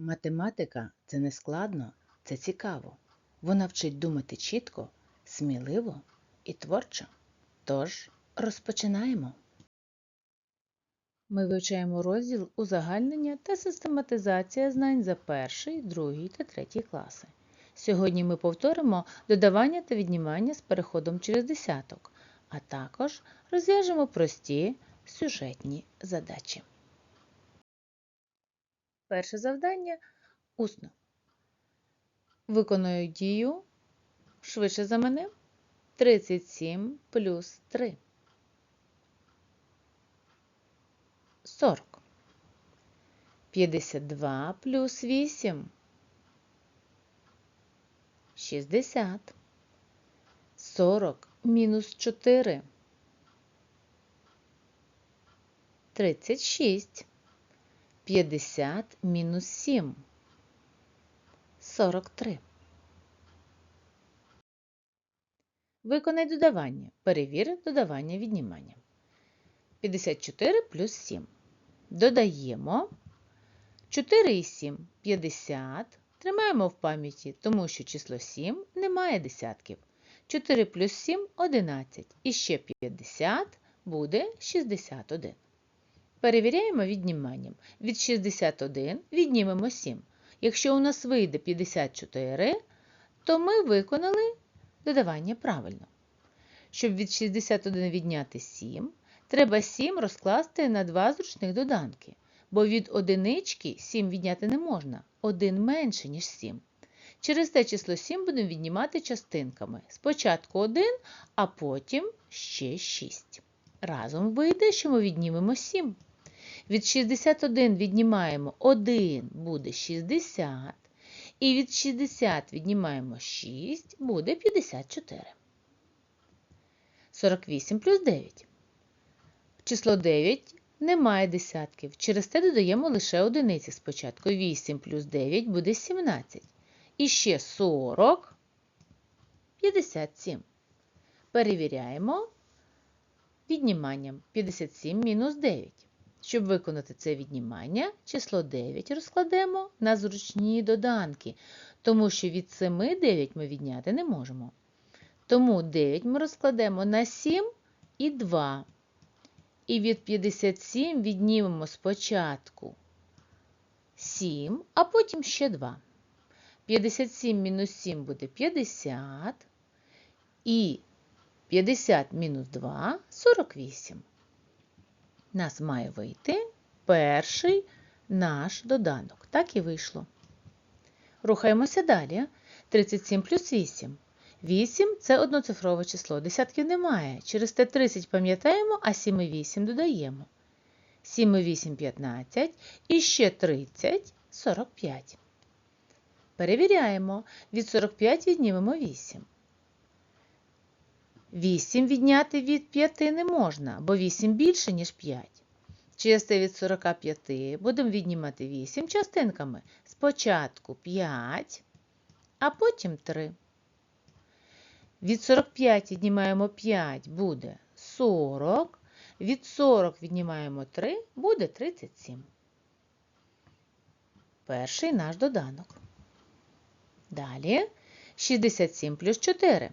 Математика це не складно, це цікаво. Вона вчить думати чітко, сміливо і творчо. Тож розпочинаємо. Ми вивчаємо розділ узагальнення та систематизація знань за перший, другий та третій класи. Сьогодні ми повторимо додавання та віднімання з переходом через десяток, а також розв'яжемо прості сюжетні задачі. Перше завдання усно. Виконую дію швидше за мене 37 плюс 3. 40. 52 плюс 8. 60. 40 мінус 4. 36. 50 мінус 7. 43. Виконай додавання. Перевір додавання віднімання. 54 плюс 7. Додаємо 4 і 7 – 50. Тримаємо в пам'яті, тому що число 7 не має десятків. 4 плюс 7 – 11. І ще 50 буде 61. Перевіряємо відніманням. Від 61 віднімемо 7. Якщо у нас вийде 54, то ми виконали додавання правильно. Щоб від 61 відняти 7, треба 7 розкласти на два зручних доданки, бо від одинички 7 відняти не можна, один менше, ніж 7. Через те число 7 будемо віднімати частинками. Спочатку 1, а потім ще 6. Разом вийде, що ми віднімемо 7. Від 61 віднімаємо 1, буде 60. І від 60 віднімаємо 6, буде 54. 48 плюс 9. Число 9 не має десятків. Через те додаємо лише одиниці спочатку. 8 плюс 9 буде 17. І ще 40, 57. Перевіряємо відніманням 57 мінус 9. Щоб виконати це віднімання, число 9 розкладемо на зручні доданки, тому що від 7 9 ми відняти не можемо. Тому 9 ми розкладемо на 7 і 2. І від 57 віднімемо спочатку 7, а потім ще 2. 57 мінус 7 буде 50. І 50 мінус 2 – 48 нас має вийти перший наш доданок. Так і вийшло. Рухаємося далі. 37 плюс 8. 8 це одноцифрове число. Десятків немає. Через те 30 пам'ятаємо, а 7 і 8 додаємо. 7 і 8 – 15. І ще 30 – 45. Перевіряємо. Від 45 віднімемо 8. 8 відняти від 5 не можна, бо 8 більше, ніж 5. Через те від 45 будемо віднімати 8 частинками. Спочатку 5, а потім 3. Від 45 віднімаємо 5, буде 40. Від 40 віднімаємо 3, буде 37. Перший наш доданок. Далі 67 плюс 4.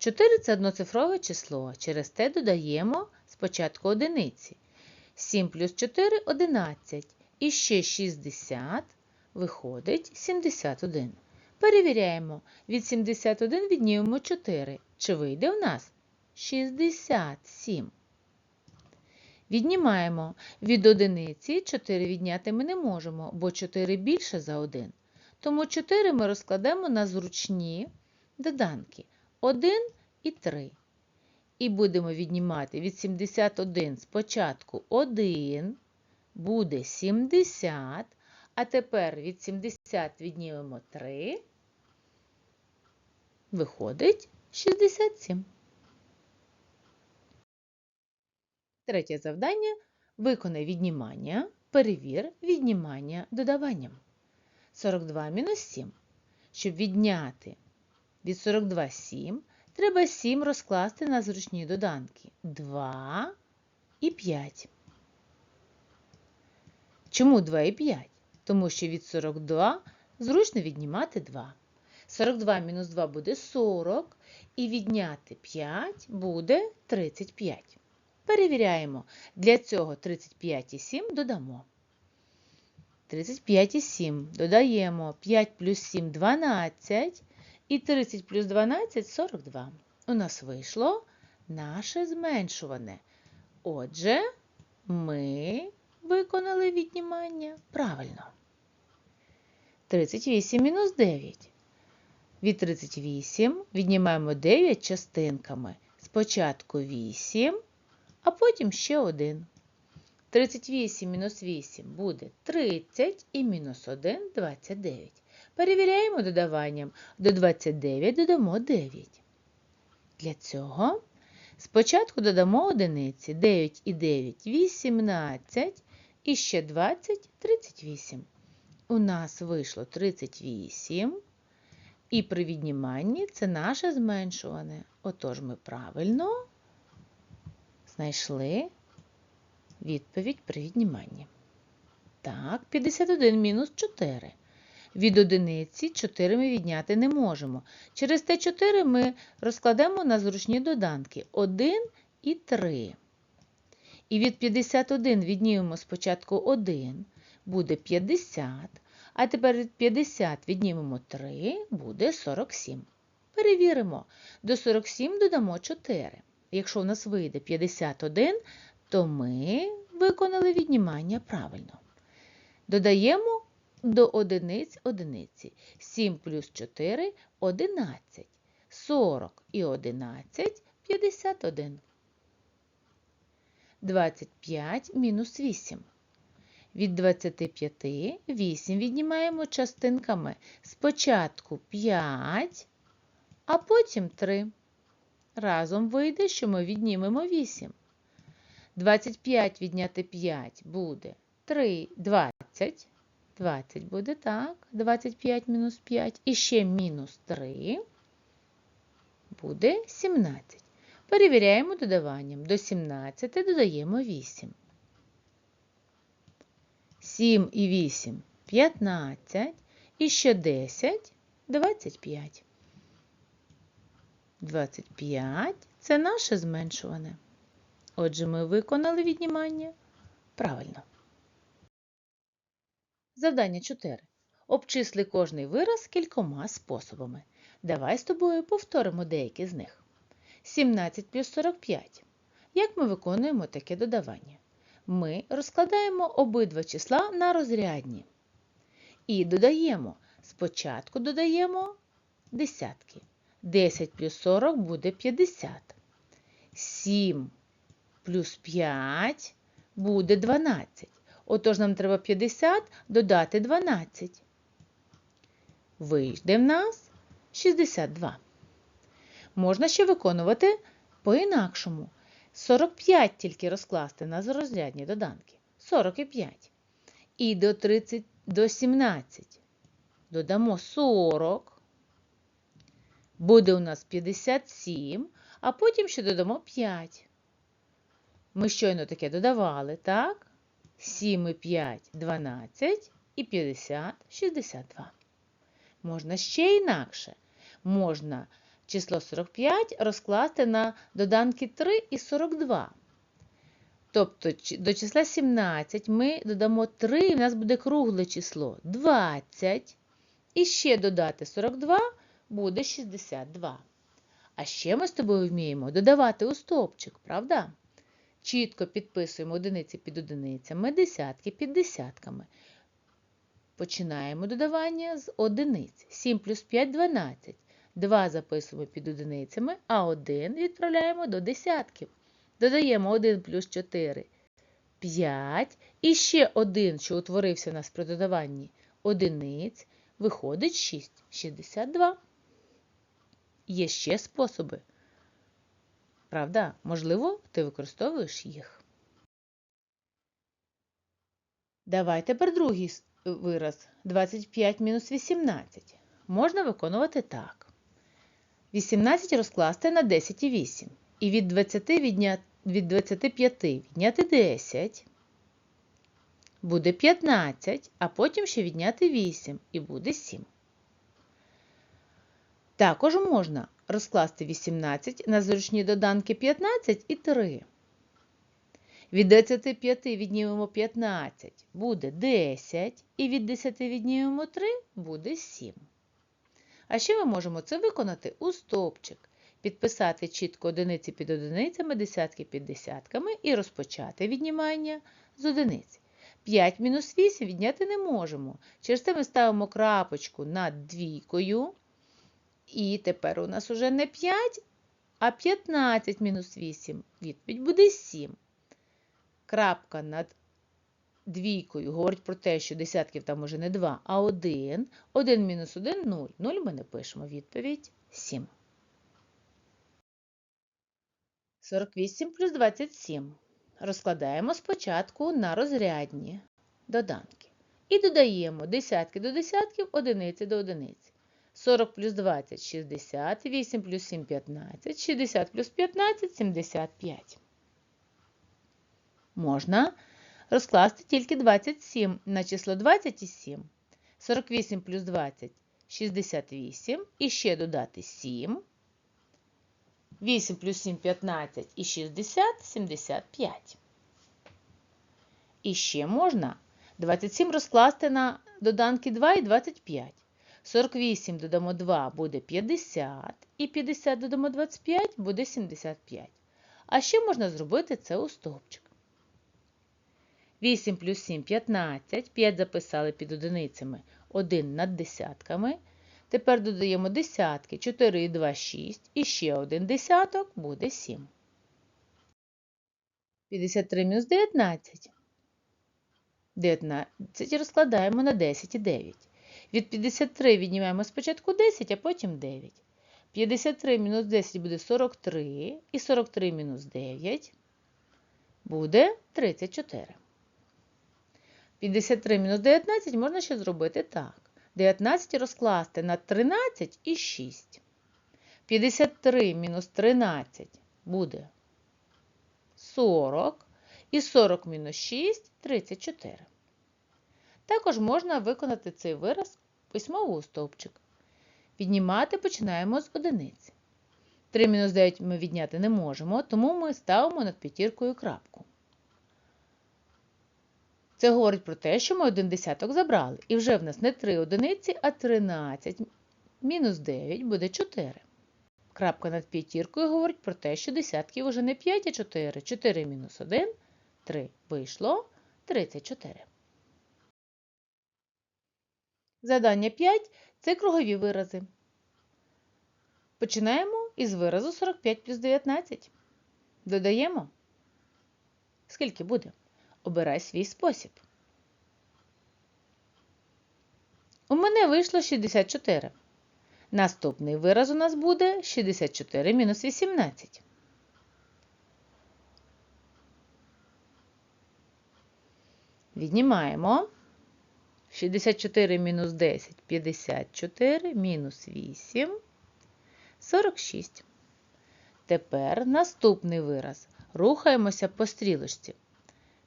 4 це одноцифрове число. Через те додаємо спочатку одиниці. 7 плюс 4 – 11. І ще 60 виходить 71. Перевіряємо. Від 71 віднімемо 4. Чи вийде в нас 67? Віднімаємо. Від одиниці 4 відняти ми не можемо, бо 4 більше за 1. Тому 4 ми розкладемо на зручні доданки. 1 і 3. І будемо віднімати від 71 спочатку 1, буде 70, а тепер від 70 віднімемо 3, виходить 67. Третє завдання – виконай віднімання, перевір віднімання додаванням. 42 мінус 7. Щоб відняти від 42 7, треба 7 розкласти на зручні доданки 2 і 5. Чому 2 і 5? тому що від 42 зручно віднімати 2. 42 мінус 2 буде 40, і відняти 5 буде 35. Перевіряємо. Для цього 35 і 7 додамо. 35 і 7 додаємо 5 плюс 7 – 12, і 30 плюс 12 – 42. У нас вийшло наше зменшуване. Отже, ми виконали віднімання правильно. 38 мінус 9. Від 38 віднімаємо 9 частинками. Спочатку 8, а потім ще 1. 38 мінус 8 буде 30 і мінус 1 – 29. Перевіряємо додаванням. До 29 додамо 9. Для цього спочатку додамо одиниці. 9 і 9 – 18, і ще 20 – 38. У нас вийшло 38. І при відніманні це наше зменшуване. Отож ми правильно знайшли відповідь при відніманні. Так, 51 мінус 4. Від одиниці 4 ми відняти не можемо. Через те 4 ми розкладемо на зручні доданки 1 і 3. І від 51 віднімемо спочатку 1, буде 50. А тепер від 50 віднімемо 3, буде 47. Перевіримо. До 47 додамо 4. Якщо у нас вийде 51, то ми виконали віднімання правильно. Додаємо до одиниць одиниці. 7 плюс 4 – 11. 40 і 11 – 51. 25 мінус 8. Від 25 8 віднімаємо частинками. Спочатку 5, а потім 3. Разом вийде, що ми віднімемо 8. 25 відняти 5 буде 3, 20. 20 буде так. 25 мінус 5. І ще мінус 3 буде 17. Перевіряємо додаванням. До 17 додаємо 8. 7 і 8 – 15. І ще 10 – 25. 25 – це наше зменшуване. Отже, ми виконали віднімання правильно. Завдання 4. Обчисли кожний вираз кількома способами. Давай з тобою повторимо деякі з них. 17 плюс 45. Як ми виконуємо таке додавання? Ми розкладаємо обидва числа на розрядні. І додаємо. Спочатку додаємо десятки. 10 плюс 40 буде 50. 7 плюс 5 буде 12. Отож, нам треба 50 додати 12. Вийде в нас 62. Можна ще виконувати по-інакшому. 45 тільки розкласти на розрядні доданки. 45. І до 30, до 17 додамо 40. Буде у нас 57, а потім ще додамо 5. Ми щойно таке додавали, так? 7 і 5 – 12 і 50 – 62. Можна ще інакше. Можна число 45 розкласти на доданки 3 і 42. Тобто до числа 17 ми додамо 3, і в нас буде кругле число 20. І ще додати 42 буде 62. А ще ми з тобою вміємо додавати у стовпчик, правда? Чітко підписуємо одиниці під одиницями, десятки під десятками. Починаємо додавання з одиниць. 7 плюс 5 – 12. 2 записуємо під одиницями, а 1 відправляємо до десятків. Додаємо 1 плюс 4 – 5. І ще 1, що утворився у нас при додаванні одиниць, виходить 6 – 62. Є ще способи. Правда? Можливо, ти використовуєш їх. Давай тепер другий вираз. 25 мінус 18. Можна виконувати так. 18 розкласти на 10 і 8. І від 20 відня... від 25 відняти 10. буде 15, а потім ще відняти 8 і буде 7. Також можна розкласти 18 на зручні доданки 15 і 3. Від 25 віднімемо 15 буде 10, і від 10 віднімемо 3 буде 7. А ще ми можемо це виконати у стовпчик, підписати чітко одиниці під одиницями, десятки під десятками і розпочати віднімання з одиниць. 5 мінус 8 відняти не можемо. Через це ми ставимо крапочку над двійкою. І тепер у нас уже не 5, а 15 мінус 8. Відповідь буде 7. Крапка над двійкою говорить про те, що десятків там уже не 2, а 1. 1 мінус 1 0. 0 ми не пишемо. Відповідь 7. 48 плюс 27. Розкладаємо спочатку на розрядні доданки. І додаємо десятки до десятків, одиниці до одиниць. 40 плюс 20 – 60, 8 плюс 7 – 15, 60 плюс 15 – 75. Можна розкласти тільки 27 на число 27. 48 плюс 20 – 68. І ще додати 7. 8 плюс 7 – 15 і 60 – 75. І ще можна 27 розкласти на доданки 2 і 25. 48 додамо 2 буде 50, і 50 додамо 25 буде 75. А ще можна зробити це у стовпчик. 8 плюс 7 – 15, 5 записали під одиницями, 1 над десятками. Тепер додаємо десятки, 4 і 2 – 6, і ще один десяток буде 7. 53 мінус 19. 19 розкладаємо на 10 і 9. Від 53 віднімаємо спочатку 10, а потім 9. 53 мінус 10 буде 43, і 43 мінус 9 буде 34. 53 мінус 19 можна ще зробити так. 19 розкласти на 13 і 6. 53 мінус 13 буде 40. І 40 мінус 6 34. Також можна виконати цей вираз письмово у стовпчик. Віднімати починаємо з одиниці. 3 мінус 9 ми відняти не можемо, тому ми ставимо над п'ятіркою крапку. Це говорить про те, що ми один десяток забрали. І вже в нас не 3 одиниці, а 13. Мінус 9 буде 4. Крапка над п'ятіркою говорить про те, що десятків вже не 5, а 4. 4 мінус 1 3. Вийшло 34. Задання 5 це кругові вирази. Починаємо із виразу 45 плюс 19. Додаємо. Скільки буде? Обирай свій спосіб. У мене вийшло 64. Наступний вираз у нас буде 64 мінус 18. Віднімаємо 64 мінус 10 54 мінус 8 46. Тепер наступний вираз. Рухаємося по стрілочці.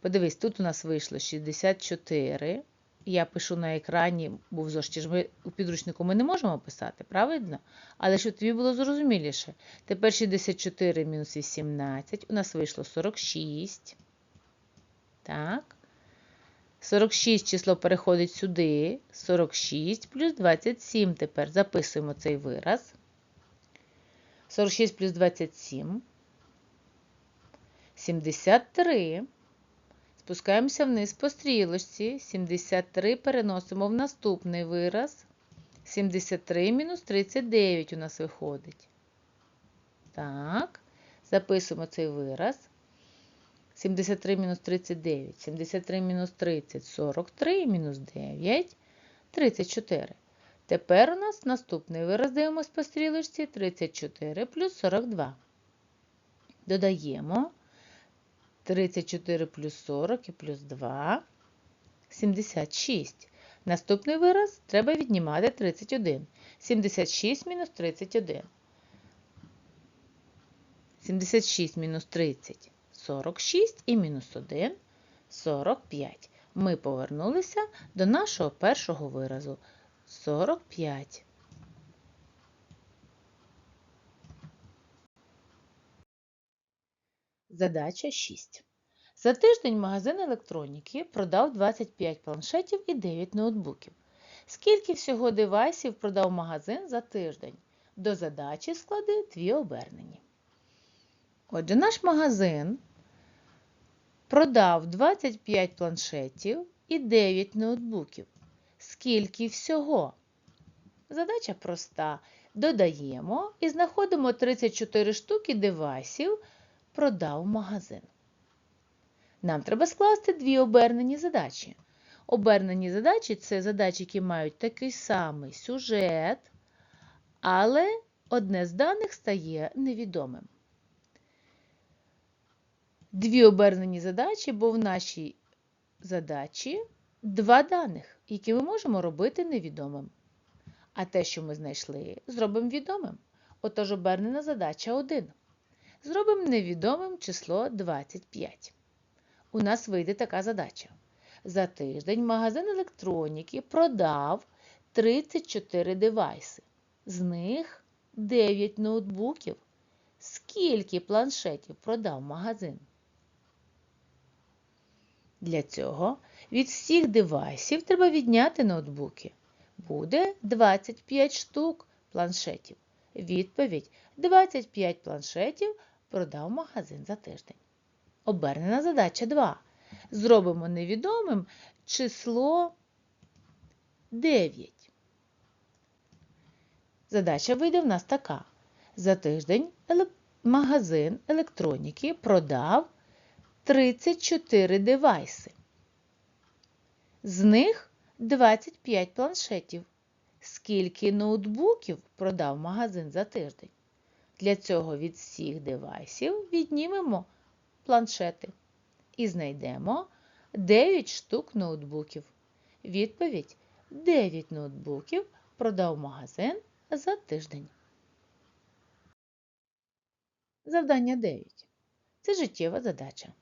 Подивись, тут у нас вийшло 64. Я пишу на екрані, бо в зошиті ж ми у підручнику ми не можемо писати, правильно? Але щоб тобі було зрозуміліше. Тепер 64 мінус 18. У нас вийшло 46. Так. 46 число переходить сюди. 46 плюс 27. Тепер записуємо цей вираз. 46 плюс 27. 73. Спускаємося вниз по стрілочці. 73 переносимо в наступний вираз. 73 мінус 39 у нас виходить. Так, записуємо цей вираз. 73 мінус 39, 73 мінус 30, 43 мінус 9, 34. Тепер у нас наступний вираз дивимося по стрілочці 34 плюс 42. Додаємо 34 плюс 40 і плюс 2, 76. Наступний вираз треба віднімати 31. 76 мінус 31. 76 мінус 30 46 і мінус 1 45. Ми повернулися до нашого першого виразу 45. Задача 6. За тиждень магазин електроніки продав 25 планшетів і 9 ноутбуків. Скільки всього девайсів продав магазин за тиждень? До задачі склади дві обернені. Отже, наш магазин продав 25 планшетів і 9 ноутбуків. Скільки всього? Задача проста. Додаємо і знаходимо 34 штуки девайсів, продав магазин. Нам треба скласти дві обернені задачі. Обернені задачі це задачі, які мають такий самий сюжет, але одне з даних стає невідомим. Дві обернені задачі, бо в нашій задачі два даних, які ми можемо робити невідомим. А те, що ми знайшли, зробимо відомим. Отож обернена задача 1. Зробимо невідомим число 25. У нас вийде така задача. За тиждень магазин електроніки продав 34 девайси. З них 9 ноутбуків. Скільки планшетів продав магазин? Для цього від всіх девайсів треба відняти ноутбуки. Буде 25 штук планшетів. Відповідь 25 планшетів продав магазин за тиждень. Обернена задача 2. Зробимо невідомим число 9. Задача вийде в нас така. За тиждень магазин електроніки продав 34 девайси. З них 25 планшетів. Скільки ноутбуків продав магазин за тиждень? Для цього від всіх девайсів віднімемо планшети і знайдемо 9 штук ноутбуків. Відповідь 9 ноутбуків продав магазин за тиждень. Завдання 9. Це життєва задача.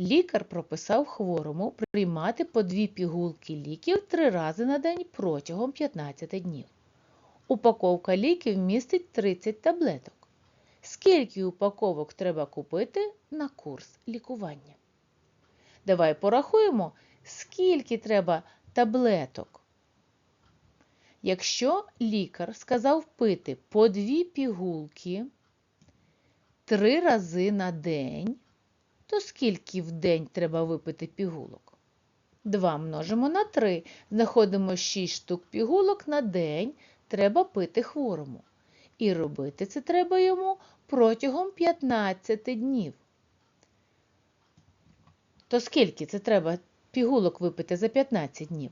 Лікар прописав хворому приймати по дві пігулки ліків три рази на день протягом 15 днів. Упаковка ліків містить 30 таблеток. Скільки упаковок треба купити на курс лікування? Давай порахуємо, скільки треба таблеток. Якщо лікар сказав пити по дві пігулки три рази на день, то скільки в день треба випити пігулок? 2 множимо на 3. Знаходимо 6 штук пігулок на день треба пити хворому. І робити це треба йому протягом 15 днів. То скільки це треба пігулок випити за 15 днів?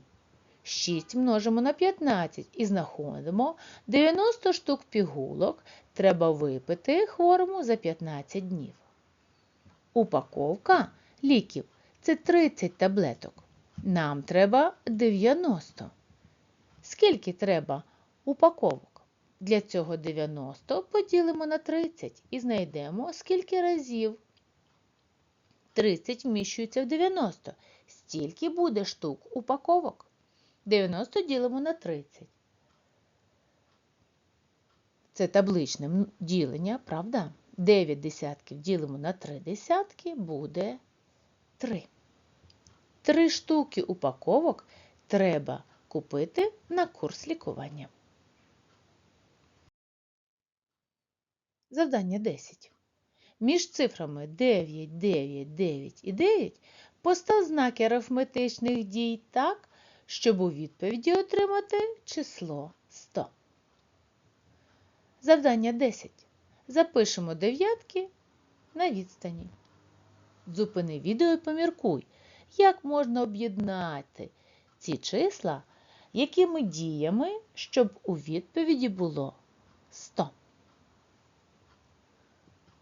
6 множимо на 15 і знаходимо 90 штук пігулок треба випити хворому за 15 днів. Упаковка ліків це 30 таблеток. Нам треба 90. Скільки треба упаковок? Для цього 90 поділимо на 30 і знайдемо, скільки разів 30 вміщується в 90. Стільки буде штук упаковок. 90 ділимо на 30. Це табличне ділення, правда? 9 десятків ділимо на 3 десятки буде 3. Три штуки упаковок треба купити на курс лікування. Завдання 10. Між цифрами 9, 9, 9 і 9 постав знаки арифметичних дій так, щоб у відповіді отримати число 100. Завдання 10. Запишемо дев'ятки на відстані. Зупини відео і поміркуй, як можна об'єднати ці числа, якими діями, щоб у відповіді було 100.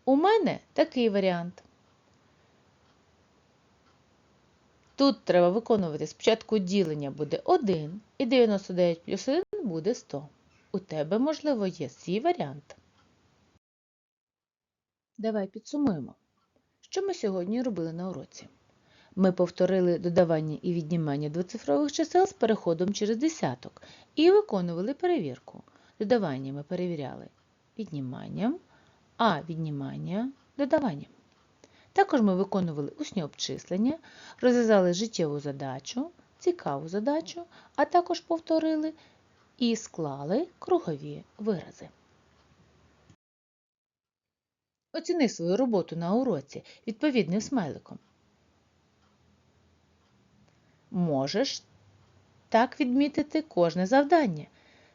У мене такий варіант. Тут треба виконувати спочатку ділення буде 1 і 99 плюс 1 буде 100. У тебе, можливо, є свій варіант. Давай підсумуємо, що ми сьогодні робили на уроці. Ми повторили додавання і віднімання двоцифрових чисел з переходом через десяток і виконували перевірку. Додавання ми перевіряли відніманням, а віднімання додаванням. Також ми виконували усні обчислення, розв'язали життєву задачу, цікаву задачу, а також повторили і склали кругові вирази. Оціни свою роботу на уроці відповідним смайликом. Можеш так відмітити кожне завдання.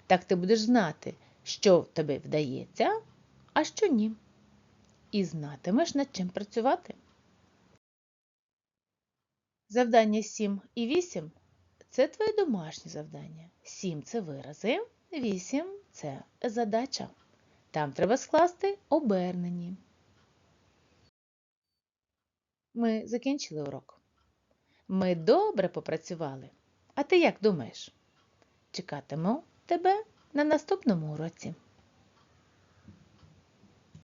Так ти будеш знати, що тебе вдається, а що ні. І знатимеш, над чим працювати. Завдання 7 і 8 це твоє домашнє завдання. 7 це вирази, 8 це задача. Там треба скласти обернені. Ми закінчили урок. Ми добре попрацювали. А ти як думаєш? Чекатиму тебе на наступному уроці.